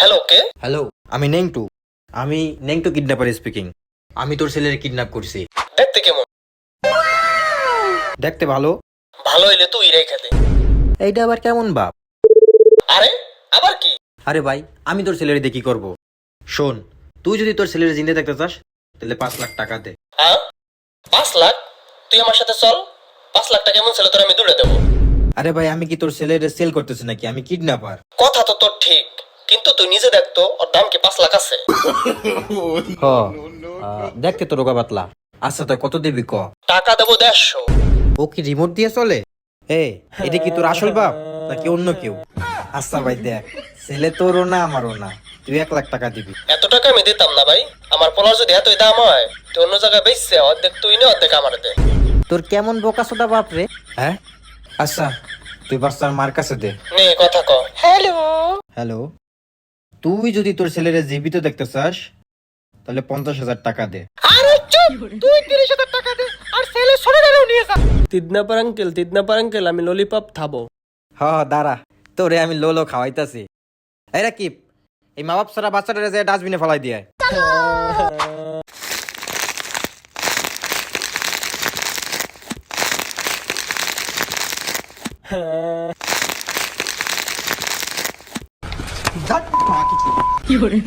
Hello কে? Hello আমি নেংটু। আমি নেংটু kidnapper speaking আমি তোর ছেলের কিডন্যাপ করছি। দেখতে কেমন? দেখতে ভালো। ভালো হইলে তুই রেখে দে এইটা আবার কেমন বাপ? আরে আবার কি? আরে ভাই আমি তোর ছেলের দিয়ে কি করব? শোন তুই যদি তোর ছেলের জিন্দে দেখতে চাস তাহলে পাঁচ লাখ টাকা দে। হ্যাঁ পাঁচ লাখ? তুই আমার সাথে চল। পাঁচ লাখ টাকা এমন ছেলে তোর আমি দূরে দেবো। আরে ভাই আমি কি তোর ছেলের সেল করতেছি নাকি? আমি কিডন্যাপার কথা তো তোর ঠিক। কিন্তু তুই নিজে দেখতো ওর দাম কি পাঁচ লাখ আছে? দেখতে তো রোগা পাতলা। আচ্ছা তো কত দিবি ক? টাকা দেবো দেড়শো। ও কি রিমোট দিয়ে চলে? এ এটা কি তোর আসল বাপ নাকি অন্য কেউ? আচ্ছা ভাই দেখ ছেলে তোরও না আমারও না। তুই এক লাখ টাকা দিবি। এত টাকা আমি দিতাম না ভাই। আমার পোলার যদি এতই দাম হয় তুই অন্য জায়গায় বেচছে অর্ধেক তুই নে অর্ধেক আমার দে। তোর কেমন বোকা সোদা বাপ রে? হ্যাঁ? আচ্ছা তুই বাচ্চার মার কাছে দে। নে কথা ক। হ্যালো হ্যালো তুই যদি তোর ছেলের জীবিত দেখতে চাস তাহলে পঞ্চাশ হাজার টাকা দে। আরে চুপ! তুই তিরিশ হাজার টাকা দে আর ছেলে সরে গেলেও নিয়ে যা। তিদনাপার আঙ্কেল তিদনাপার আঙ্কেল আমি ললিপপ খাব। হ হ, দাঁড়া। তোরে আমি লোলো খাওয়াইতাছি। এই রাকিব এই মা বাপ সারা বাচ্চাটা যে ডাস্টবিনে ফেলাই দিয়ে 나 마키 줘. 이거를.